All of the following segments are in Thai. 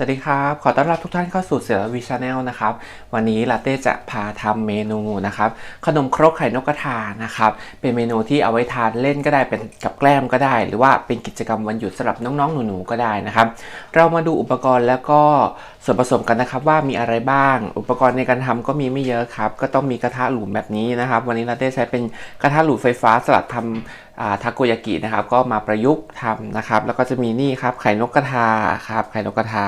สวัสดีครับ ขอต้อนรับทุกท่านเข้าสู่เสือวิชาแนลนะครับ วันนี้ลาเต้จะพาทำเมนูนะครับ ขนมครกไข่นกกระทานะครับ เป็นเมนูที่เอาไว้ทานเล่นก็ได้เป็นกับแกล้มก็ได้ หรือว่าเป็นกิจกรรมวันหยุดสำหรับน้องๆ หนูๆก็ได้นะครับ เรามาดูอุปกรณ์แล้วก็ส่วนผสมกันนะครับว่ามีอะไรบ้าง อุปกรณ์ในการทำก็มีไม่เยอะครับ ก็ต้องมีกระทะหลุมแบบนี้นะครับ วันนี้ลาเต้ใช้เป็นกระทะหลุมไฟฟ้าสำหรับทำอ่า ทาโกยากินะครับก็มาประยุกต์ทำนะครับ แล้วก็จะมีนี่ครับไข่นกกระทาครับไข่นกกระทา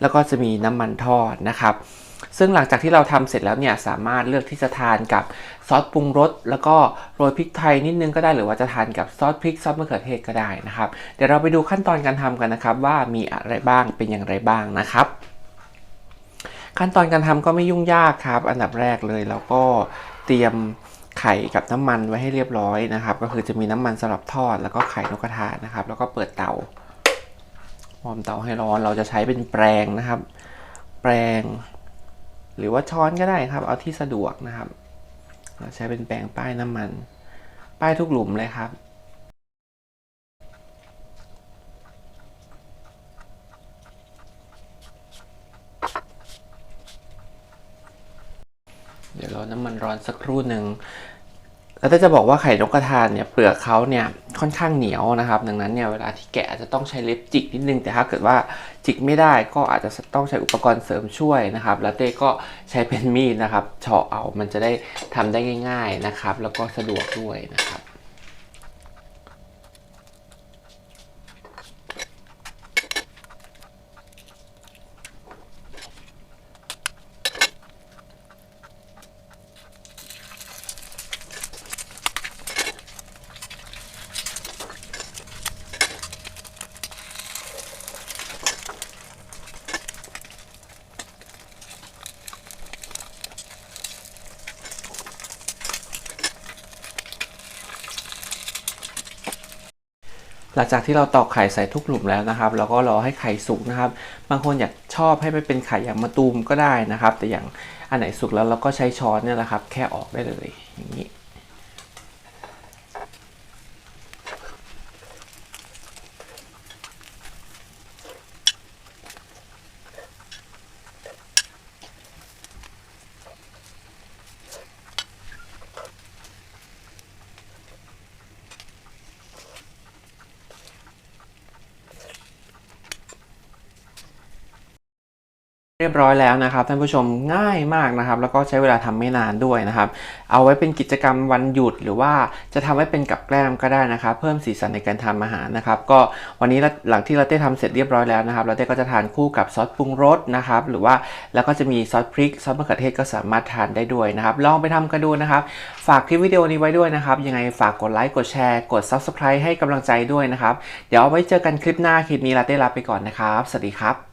แล้วก็จะมีน้ำมันทอดนะครับ ซึ่งหลังจากที่เราทำเสร็จแล้วเนี่ยสามารถเลือกที่จะทานกับซอสปรุงรสแล้วก็โรยพริกไทยนิดนึงก็ได้หรือว่าจะทานกับซอสพริกซอสมะเขือเทศก็ได้นะครับ เดี๋ยวเราไปดูขั้นตอนการทำกันนะครับ ว่ามีอะไรบ้างเป็นอย่างไรบ้างนะครับ ขั้นตอนการทำก็ไม่ยุ่งยากครับ อันดับแรกเลยเราก็เตรียม ไข่กับน้ำมันไว้ให้เรียบร้อยนะครับ ก็คือจะมีน้ำมันสำหรับทอดแล้วก็ไข่นกกระทานะครับ แล้วก็เปิดเตาวอร์มเตาให้ร้อน เราจะใช้เป็นแปรงนะครับ แปรงหรือว่าช้อนก็ได้ครับ เอาที่สะดวกนะครับ เราใช้เป็นแปรงป้ายน้ำมัน ป้ายทุกหลุมเลยครับ ดี๋ยวรอน้ำมันร้อนสักครู่หนึ่งแล้วถ้าจะบอกว่าไข่นกกระทาเนี่ยเปลือกเขาเนี่ยค่อนข้างเหนียวนะครับ ดังนั้นเนี่ยเวลาที่แกะอาจจะต้องใช้เล็บจิกนิดนึง แต่ถ้าเกิดว่าจิกไม่ได้ก็อาจจะต้องใช้อุปกรณ์เสริมช่วยนะครับ แล้วเต้ก็ใช้เป็นมีดนะครับเฉาะเอามันจะได้ทำได้ง่าย ๆนะครับ แล้วก็สะดวกด้วยนะครับ หลังจากที่เราตอกไข่ใส่ทุกหลุมแล้วนะครับ เราก็รอให้ไข่สุกนะครับ บางคนอยากชอบให้มันเป็นไข่อย่างมะตูมก็ได้นะครับ แต่อย่างอันไหนสุกแล้วเราก็ใช้ช้อนเนี่ยแหละครับ แค่ออกได้เลยอย่างนี้ เรียบร้อยแล้วนะครับท่านผู้ชมง่ายมากนะครับ แล้วก็ใช้เวลาทำไม่นานด้วยนะครับ เอาไว้เป็นกิจกรรมวันหยุดหรือว่าจะทำไว้เป็นกับแกล้มก็ได้นะครับ เพิ่มสีสันในการทำอาหารนะครับ ก็วันนี้หลังที่เราได้ทำเสร็จเรียบร้อยแล้วนะครับเราได้ก็จะทานคู่กับซอสปรุงรสนะครับ หรือว่าแล้วก็จะมีซอสพริกซอสมะเขือเทศก็สามารถทานได้ด้วยนะครับ ลองไปทำกันดูนะครับ ฝากคลิปวิดีโอนี้ไว้ด้วยนะครับยังไงฝากกดไลค์กดแชร์กด subscribe ให้กำลังใจด้วยนะครับ เดี๋ยวเอาไว้เจอกันคลิปหน้าคลิปนี้ลาเต้ลาไปก่อนนะครับสวัสดีครับ